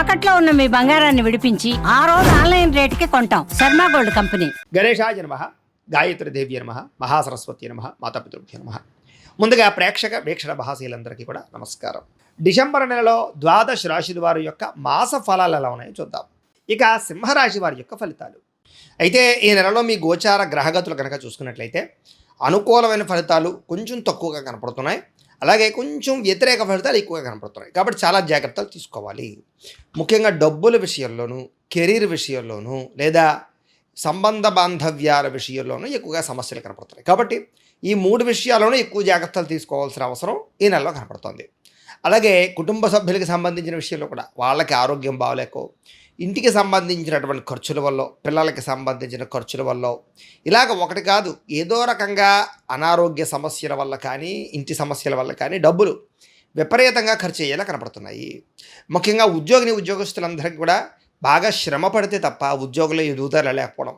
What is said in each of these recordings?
తాకట్లో ఉన్న మీ బంగారాన్ని విడిపించి ఆ రోజు ఆన్లైన్ రేటుకి కొంటాం. Sharma gold company. గణేశాయ నమ గాయత్రి దేవి నమ మహాసరస్వతి నమ మాతాపితృభ్య నమ. ముందుగా ప్రేక్షక వీక్షణ మహాశీలందరికీ కూడా నమస్కారం. డిసెంబర్ నెలలో ద్వాదశ రాశుల వారి యొక్క మాస ఫలాలు ఎలా ఉన్నాయో చూద్దాం. ఇక సింహరాశి వారి యొక్క ఫలితాలు. అయితే ఈ నెలలో మీ గోచార గ్రహగతులు కనుక చూసుకున్నట్లయితే అనుకూలమైన ఫలితాలు కొంచెం తక్కువగా కనపడుతున్నాయి. అలాగే కొంచెం వ్యతిరేక ఫలితాలు ఎక్కువగా కనపడుతున్నాయి. కాబట్టి చాలా జాగ్రత్తలు తీసుకోవాలి. ముఖ్యంగా డబ్బుల విషయంలోనూ కెరీర్ విషయంలోనూ లేదా సంబంధ బాంధవ్యాల విషయంలోనూ ఎక్కువగా సమస్యలు కనపడుతున్నాయి. కాబట్టి ఈ మూడు విషయాల్లోనూ ఎక్కువ జాగ్రత్తలు తీసుకోవాల్సిన అవసరం ఈ నెలలో కనపడుతుంది. అలాగే కుటుంబ సభ్యులకు సంబంధించిన విషయంలో కూడా వాళ్ళకి ఆరోగ్యం బాగలేకో ఇంటికి సంబంధించినటువంటి ఖర్చుల వల్ల పిల్లలకి సంబంధించిన ఖర్చుల వల్ల ఇలాగ ఒకటి కాదు ఏదో రకంగా అనారోగ్య సమస్యల వల్ల కానీ ఇంటి సమస్యల వల్ల కానీ డబ్బులు విపరీతంగా ఖర్చు అయ్యేలా కనపడుతున్నాయి. ముఖ్యంగా ఉద్యోగిని ఉద్యోగస్తులందరికీ కూడా బాగా శ్రమ పడితే తప్ప ఉద్యోగులు ఎదుగుదల లేకపోవడం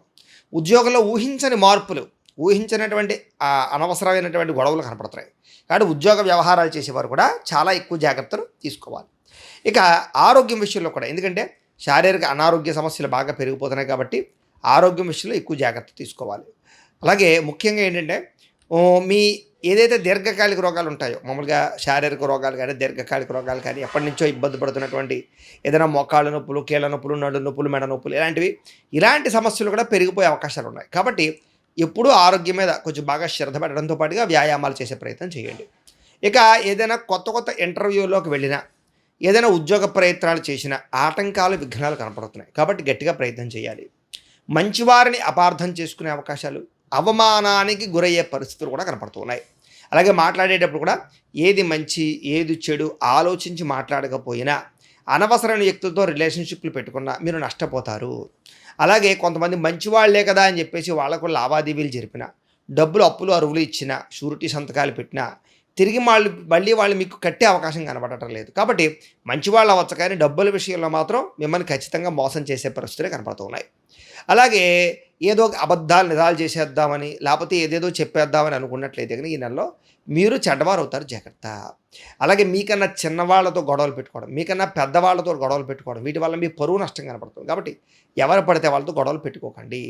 ఉద్యోగంలో ఊహించని మార్పులు ఊహించినటువంటి అనవసరమైనటువంటి గొడవలు కనపడుతున్నాయి. కాబట్టి ఉద్యోగ వ్యవహారాలు చేసేవారు కూడా చాలా ఎక్కువ జాగ్రత్తలు తీసుకోవాలి. ఇక ఆరోగ్యం విషయంలో కూడా ఎందుకంటే శారీరక అనారోగ్య సమస్యలు బాగా పెరిగిపోతున్నాయి కాబట్టి ఆరోగ్యం విషయంలో ఎక్కువ జాగ్రత్త తీసుకోవాలి. అలాగే ముఖ్యంగా ఏంటంటే మీ ఏదైతే దీర్ఘకాలిక రోగాలు ఉంటాయో మామూలుగా శారీరక రోగాలు కానీ దీర్ఘకాలిక రోగాలు కానీ ఎప్పటి నుంచో ఇబ్బంది పడుతున్నటువంటి ఏదైనా మోకాళ్ళ నొప్పులు కీళ్ళ నొప్పులు నడు నొప్పులు మెడ నొప్పులు ఇలాంటివి ఇలాంటి సమస్యలు కూడా పెరిగిపోయే అవకాశాలు ఉన్నాయి. కాబట్టి ఎప్పుడూ ఆరోగ్యం మీద కొంచెం బాగా శ్రద్ధ పెట్టడంతో పాటుగా వ్యాయామాలు చేసే ప్రయత్నం చేయండి. ఇక ఏదైనా కొత్త కొత్త ఇంటర్వ్యూలోకి వెళ్ళినా ఏదైనా ఉద్యోగ ప్రయత్నాలు చేసినా ఆటంకాలు విఘ్నాలు కనపడుతున్నాయి. కాబట్టి గట్టిగా ప్రయత్నం చేయాలి. మంచివారిని అపార్థం చేసుకునే అవకాశాలు అవమానానికి గురయ్యే పరిస్థితులు కూడా కనపడుతున్నాయి. అలాగే మాట్లాడేటప్పుడు కూడా ఏది మంచి ఏది చెడు ఆలోచించి మాట్లాడకపోయినా అనవసరమైన వ్యక్తులతో రిలేషన్షిప్లు పెట్టుకున్నా మీరు నష్టపోతారు. అలాగే కొంతమంది మంచి వాళ్ళే కదా అని చెప్పేసి వాళ్ళకు లావాదేవీలు జరిపిన డబ్బులు అప్పులు అరువులు ఇచ్చిన షూరిటీ సంతకాలు పెట్టినా తిరిగి వాళ్ళు మళ్ళీ వాళ్ళు మీకు కట్టే అవకాశం కనబడటం లేదు. కాబట్టి మంచివాళ్ళు అవ్వచ్చు కానీ డబ్బుల విషయంలో మాత్రం మిమ్మల్ని ఖచ్చితంగా మోసం చేసే పరిస్థితులే కనపడుతున్నాయి అలాగే ఏదో ఒక అబద్ధాలు నిధాలు చేసేద్దామని లేకపోతే ఏదేదో చెప్పేద్దామని అనుకున్నట్లయితే కానీ ఈ నెలలో మీరు చెడ్డవారు అవుతారు జాగ్రత్త. అలాగే మీకన్నా చిన్నవాళ్ళతో గొడవలు పెట్టుకోవడం మీకన్నా పెద్దవాళ్ళతో గొడవలు పెట్టుకోవడం వీటి వల్ల మీ పరువు నష్టం కనపడుతుంది. కాబట్టి ఎవరు పడితే వాళ్ళతో గొడవలు పెట్టుకోకండి.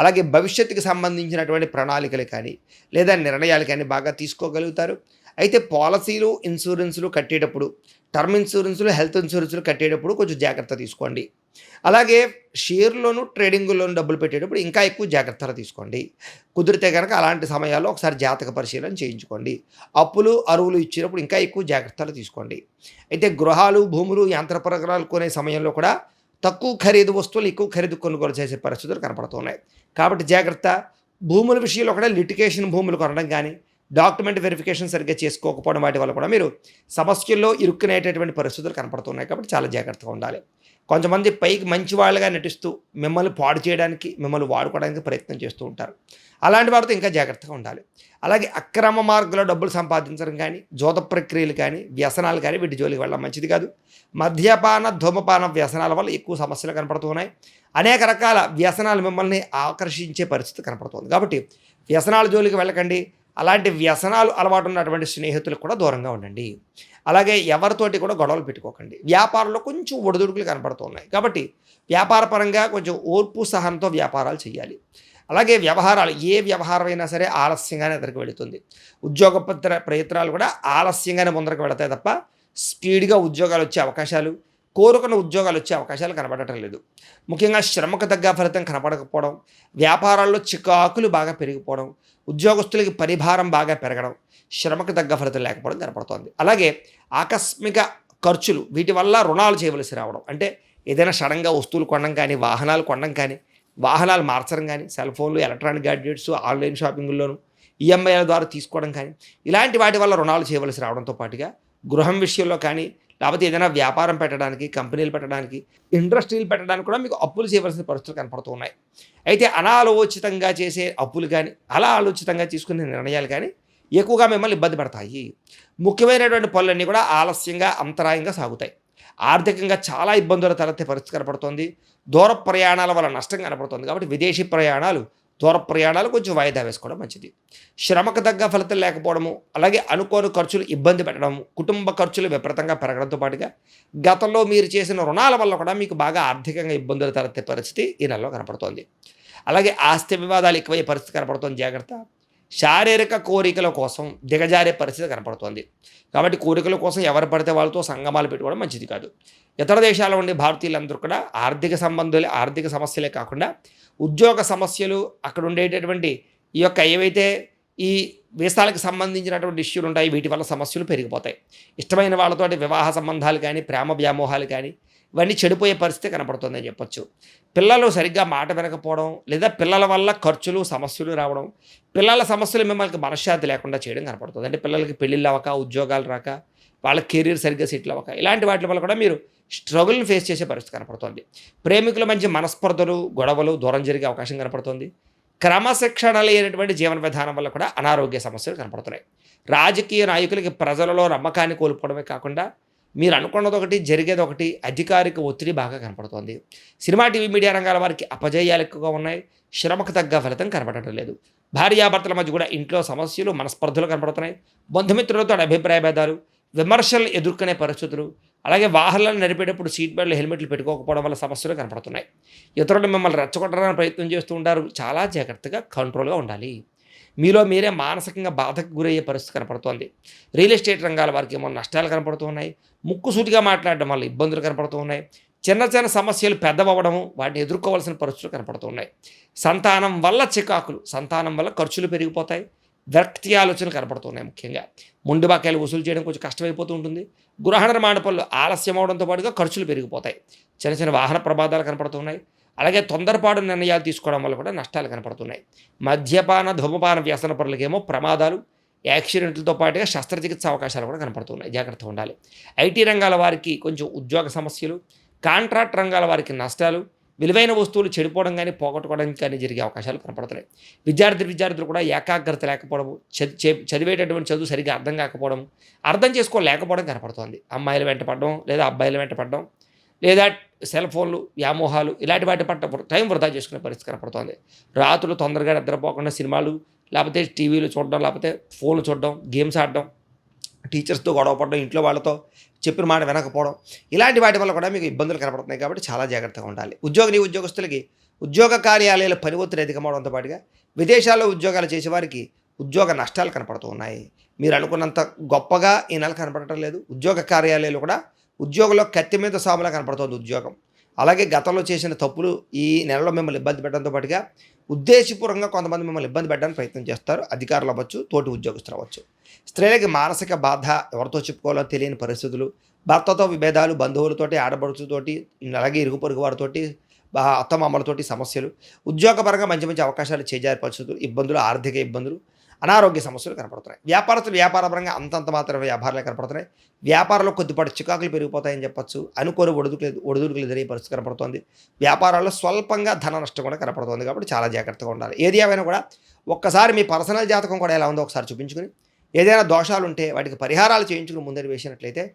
అలాగే భవిష్యత్తుకి సంబంధించినటువంటి ప్రణాళికలు కానీ లేదా నిర్ణయాలు కానీ బాగా తీసుకోగలుగుతారు. అయితే పాలసీలు ఇన్సూరెన్సులు కట్టేటప్పుడు టర్మ్ ఇన్సూరెన్సులు హెల్త్ ఇన్సూరెన్సులు కట్టేటప్పుడు కొంచెం జాగ్రత్త తీసుకోండి. అలాగే షేర్లోను ట్రేడింగ్లోను డబ్బులు పెట్టేటప్పుడు ఇంకా ఎక్కువ జాగ్రత్తలు తీసుకోండి. కుదిరితే కనుక అలాంటి సమయాల్లో ఒకసారి జాతక పరిశీలన చేయించుకోండి. అప్పులు అరువులు ఇచ్చినప్పుడు ఇంకా ఎక్కువ జాగ్రత్తలు తీసుకోండి. అయితే గృహాలు భూములు యంత్ర పరికరాలు కొనే సమయంలో కూడా తక్కువ ఖరీదు వస్తువులు ఎక్కువ ఖరీదు కొనుగోలు చేసే పరిస్థితులు కనపడుతున్నాయి. కాబట్టి జాగ్రత్త. భూముల విషయంలో కూడా లిటికేషన్ భూములు కొనడం కానీ డాక్యుమెంట్ వెరిఫికేషన్ సరిగ్గా చేసుకోకపోవడం వాటి వల్ల కూడా మీరు సమస్యల్లో ఇరుక్కునేటటువంటి పరిస్థితులు కనపడుతున్నాయి కాబట్టి చాలా జాగ్రత్తగా ఉండాలి. కొంతమంది పైకి మంచి వాళ్ళగా నటిస్తూ మిమ్మల్ని పాడు చేయడానికి మిమ్మల్ని వాడుకోవడానికి ప్రయత్నం చేస్తూ ఉంటారు. అలాంటి వారితో ఇంకా జాగ్రత్తగా ఉండాలి. అలాగే అక్రమ మార్గంలో డబ్బులు సంపాదించడం కానీ జోత ప్రక్రియలు కానీ వ్యసనాలు కానీ వీటి జోలికి వెళ్ళడం మంచిది కాదు. మద్యపాన ధూమపాన వ్యసనాల వల్ల ఎక్కువ సమస్యలు కనపడుతున్నాయి. అనేక రకాల వ్యసనాలు మిమ్మల్ని ఆకర్షించే పరిస్థితి కనపడుతుంది. కాబట్టి వ్యసనాల జోలికి వెళ్ళకండి. అలాంటి వ్యసనాలు అలవాటు ఉన్నటువంటి స్నేహితులకు కూడా దూరంగా ఉండండి. అలాగే ఎవరితోటి కూడా గొడవలు పెట్టుకోకండి. వ్యాపారంలో కొంచెం ఒడిదుడుకులు కనపడుతున్నాయి. కాబట్టి వ్యాపారపరంగా కొంచెం ఓర్పు సహనంతో వ్యాపారాలు చేయాలి అలాగే వ్యవహారాలు ఏ వ్యవహారం అయినా సరే ఆలస్యంగానే ఎదురుకు వెళుతుంది. ఉద్యోగ ప్రయత్నాలు కూడా ఆలస్యంగానే ముందరకు వెళతాయి తప్ప స్పీడ్గా ఉద్యోగాలు వచ్చే అవకాశాలు కోరుకున్న ఉద్యోగాలు వచ్చే అవకాశాలు కనబడటం లేదు. ముఖ్యంగా శ్రమకు తగ్గ ఫలితం కనపడకపోవడం వ్యాపారాల్లో చికాకులు బాగా పెరిగిపోవడం ఉద్యోగస్తులకి పరిభారం బాగా పెరగడం శ్రమకు తగ్గ ఫలితం లేకపోవడం కనపడుతోంది. అలాగే ఆకస్మిక ఖర్చులు వీటి వల్ల రుణాలు చేయవలసి రావడం. అంటే ఏదైనా సడన్గా వస్తువులు కొనడం కానీ వాహనాలు కొనడం కానీ వాహనాలు మార్చడం కానీ సెల్ ఫోన్లు ఎలక్ట్రానిక్ గ్యాడ్జెట్స్ ఆన్లైన్ షాపింగ్లోను ఈఎంఐల ద్వారా తీసుకోవడం కానీ ఇలాంటి వాటి వల్ల రుణాలు చేయవలసి రావడంతో పాటుగా గృహం విషయంలో కానీ లేకపోతే ఏదైనా వ్యాపారం పెట్టడానికి కంపెనీలు పెట్టడానికి ఇండస్ట్రీలు పెట్టడానికి కూడా మీకు అప్పులు చేయవలసిన పరిస్థితులు కనపడుతూ ఉన్నాయి. అయితే అనాలోచితంగా చేసే అప్పులు కానీ అలా ఆలోచితంగా తీసుకునే నిర్ణయాలు కానీ ఎక్కువగా మిమ్మల్ని ఇబ్బంది పడతాయి. ముఖ్యమైనటువంటి పనులన్నీ కూడా ఆలస్యంగా అంతరాయంగా సాగుతాయి. ఆర్థికంగా చాలా ఇబ్బందుల తలెత్తే పరిస్థితి కనపడుతుంది. దూర ప్రయాణాల వల్ల నష్టం కనపడుతుంది. కాబట్టి విదేశీ ప్రయాణాలు దూర ప్రయాణాలు కొంచెం వాయిదా వేసుకోవడం మంచిది. శ్రమకు తగ్గ ఫలితం లేకపోవడము అలాగే అనుకోని ఖర్చులు ఇబ్బంది పెట్టడం కుటుంబ ఖర్చులు విపరీతంగా పెరగడంతో పాటుగా గతంలో మీరు చేసిన రుణాల వల్ల కూడా మీకు బాగా ఆర్థికంగా ఇబ్బందులు తలెత్తే పరిస్థితి ఈ నెలలో కనపడుతోంది. అలాగే ఆస్తి వివాదాలు ఎక్కువయ్యే పరిస్థితి కనపడుతోంది. జాగ్రత్త. శారీరక కోరికల కోసం దిగజారే పరిస్థితి కనపడుతోంది. కాబట్టి కోరికల కోసం ఎవరు పడితే వాళ్ళతో సంగమాలు పెట్టుకోవడం మంచిది కాదు. ఇతర దేశాల ఉండే భారతీయులందరూ కూడా ఆర్థిక సంబంధాలు ఆర్థిక సమస్యలే కాకుండా ఉద్యోగ సమస్యలు అక్కడ ఉండేటటువంటి ఈ యొక్క ఏవైతే ఈ వీసాలకు సంబంధించినటువంటి ఇష్యూలు ఉంటాయి వీటి వల్ల సమస్యలు పెరిగిపోతాయి. ఇష్టమైన వాళ్ళతోటి వివాహ సంబంధాలు కానీ ప్రేమ వ్యామోహాలు కానీ ఇవన్నీ చెడిపోయే పరిస్థితి కనపడుతుందని చెప్పొచ్చు. పిల్లలు సరిగ్గా మాట వినకపోవడం లేదా పిల్లల వల్ల ఖర్చులు సమస్యలు రావడం పిల్లల సమస్యలు మిమ్మల్ని మనశ్శాంతి లేకుండా చేయడం కనపడుతుంది. అంటే పిల్లలకి పెళ్ళిళ్ళు అవ్వక ఉద్యోగాలు రాక వాళ్ళ కెరీర్ సరిగ్గా సెటిల్ అవ్వక ఇలాంటి వాటి వల్ల కూడా మీరు స్ట్రగుల్ని ఫేస్ చేసే పరిస్థితి కనపడుతుంది. ప్రేమికుల మధ్య మనస్పర్ధలు గొడవలు దూరం జరిగే అవకాశం కనపడుతుంది. క్రమశిక్షణ లేనటువంటి జీవన విధానం వల్ల కూడా అనారోగ్య సమస్యలు కనపడుతున్నాయి. రాజకీయ నాయకులకి ప్రజలలో నమ్మకాన్ని కోల్పోవడమే కాకుండా మీరు అనుకున్నది ఒకటి జరిగేది ఒకటి అధికారిక ఒత్తిడి బాగా కనపడుతోంది. సినిమా టీవీ మీడియా రంగాల వారికి అపజయాలు ఎక్కువగా ఉన్నాయి. శ్రమకు తగ్గ ఫలితం కనపడటం లేదు. భార్యాభర్తల మధ్య కూడా ఇంట్లో సమస్యలు మనస్పర్ధలు కనపడుతున్నాయి. బంధుమిత్రులతో అభిప్రాయ భేదాలు విమర్శలు ఎదుర్కొనే పరిస్థితులు అలాగే వాహనాలను నడిపేటప్పుడు సీట్ బెల్ట్లు హెల్మెట్లు పెట్టుకోకపోవడం వల్ల సమస్యలు కనపడుతున్నాయి. ఇతరులు మిమ్మల్ని రెచ్చగొట్టడానికి ప్రయత్నం చేస్తూ ఉంటారు. చాలా జాగ్రత్తగా కంట్రోల్గా ఉండాలి. మీలో మీరే మానసికంగా బాధకు గురయ్యే పరిస్థితి కనపడుతోంది. రియల్ ఎస్టేట్ రంగాల వారికి ఏమో నష్టాలు కనపడుతున్నాయి ముక్కుసూటిగా మాట్లాడడం వల్ల ఇబ్బందులు కనపడుతున్నాయి చిన్న చిన్న సమస్యలు పెద్దవడము వాటిని ఎదుర్కోవాల్సిన పరిస్థితులు కనపడుతున్నాయి సంతానం వల్ల చికాకులు సంతానం వల్ల ఖర్చులు పెరిగిపోతాయి. వ్యక్తి ఆలోచనలు కనపడుతున్నాయి ముఖ్యంగా. ముండు బాకాయలు వసూలు చేయడం కొంచెం కష్టమైపోతూ ఉంటుంది. గృహ నిర్మాణ పనులు ఆలస్యం అవడంతో పాటుగా ఖర్చులు పెరిగిపోతాయి. చిన్న చిన్న వాహన ప్రమాదాలు కనపడుతున్నాయి అలాగే తొందరపాటు నిర్ణయాలు తీసుకోవడం వల్ల కూడా నష్టాలు కనపడుతున్నాయి. మద్యపాన ధూమపాన వ్యసన పనులకేమో ప్రమాదాలు యాక్సిడెంట్లతో పాటుగా శస్త్రచికిత్స అవకాశాలు కూడా కనపడుతున్నాయి. జాగ్రత్తగా ఉండాలి. ఐటీ రంగాల వారికి కొంచెం ఉద్యోగ సమస్యలు కాంట్రాక్ట్ రంగాల వారికి నష్టాలు విలువైన వస్తువులు చెడిపోవడం కానీ పోగొట్టుకోవడానికి కానీ జరిగే అవకాశాలు కనపడుతున్నాయి. విద్యార్థి విద్యార్థులు కూడా ఏకాగ్రత లేకపోవడము చది చదివేటటువంటి చదువు సరిగ్గా అర్థం కాకపోవడం అర్థం చేసుకోలేకపోవడం కనపడుతోంది. అమ్మాయిలు వెంట పడడం లేదా అబ్బాయిలు వెంట పడడం లేదా సెల్ ఫోన్లు వ్యామోహాలు ఇలాంటి వాటి పట్ల టైం వృధా చేసుకునే పరిస్థితి కనపడుతోంది. రాత్రులు తొందరగా నిద్రపోకుండా సినిమాలు లేకపోతే టీవీలు చూడడం లేకపోతే ఫోన్లు చూడడం గేమ్స్ ఆడడం టీచర్స్తో గొడవ పడడం ఇంట్లో వాళ్ళతో చెప్పిన మాట వినకపోవడం ఇలాంటి వాటి వల్ల కూడా మీకు ఇబ్బందులు కనపడుతున్నాయి కాబట్టి చాలా జాగ్రత్తగా ఉండాలి. ఉద్యోగిని ఉద్యోగస్తులకి ఉద్యోగ కార్యాలయాల పని ఒత్తిడి అధికమవడంతో పాటుగా విదేశాల్లో ఉద్యోగాలు చేసేవారికి ఉద్యోగ నష్టాలు కనపడుతూ ఉన్నాయి. మీరు అనుకున్నంత గొప్పగా ఈ నెల కనపడటం లేదు. ఉద్యోగ కార్యాలయాలు కూడా ఉద్యోగంలో కత్తి మీద సాములా కనపడుతోంది ఉద్యోగం. అలాగే గతంలో చేసిన తప్పులు ఈ నెలలో మిమ్మల్ని ఇబ్బంది పెట్టడంతో పాటుగా ఉద్దేశపూర్వకంగా కొంతమంది మిమ్మల్ని ఇబ్బంది పెట్టడానికి ప్రయత్నం చేస్తారు. అధికారులు అవ్వచ్చు తోటి ఉద్యోగస్తులు అవ్వచ్చు. స్త్రీలకి మానసిక బాధ ఎవరితో చెప్పుకోవాలో తెలియని పరిస్థితులు భర్తతో విభేదాలు బంధువులతోటి ఆడబడుచుతోటి అలాగే ఇరుగు పొరుగు వారితోటి అత్తమామలతోటి సమస్యలు. ఉద్యోగపరంగా మంచి మంచి అవకాశాలు చేజారి పరిస్థితులు ఇబ్బందులు ఆర్థిక ఇబ్బందులు అనారోగ్య సమస్యలు కనపడుతున్నాయి. వ్యాపారస్తులు వ్యాపారపరంగా అంతంత మాత్రమే వ్యాపారాలు కనపడుతున్నాయి. వ్యాపారంలో కొద్దిపాటి చికాకులు పెరిగిపోతాయని చెప్పొచ్చు. అనుకోని ఒడుదుకులు ఒడిదుడుకులు ఎదురయ్యే పరిస్థితి కనపడుతోంది. వ్యాపారాల్లో స్వల్పంగా ధన నష్టం కూడా కనపడుతోంది కాబట్టి చాలా జాగ్రత్తగా ఉండాలి. ఏది ఏమైనా కూడా ఒక్కసారి మీ పర్సనల్ జాతకం కూడా ఎలా ఉందో ఒకసారి చూపించుకుని ఏదైనా దోషాలు ఉంటే వాటికి పరిహారాలు చేయించుకుని ముందరి వేసినట్లయితే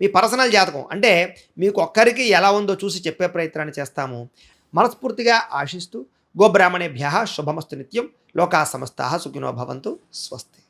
మీ పర్సనల్ జాతకం. అంటే మీకు ఒక్కరికి ఎలా ఉందో చూసి చెప్పే ప్రయత్నాన్ని చేస్తాము. మనస్ఫూర్తిగా ఆశిస్తూ గోబ్రాహ్మణేభ్య శుభమస్తు నిత్యం. లోకా సమస్త సుఖినో భవంతు. స్వస్తి.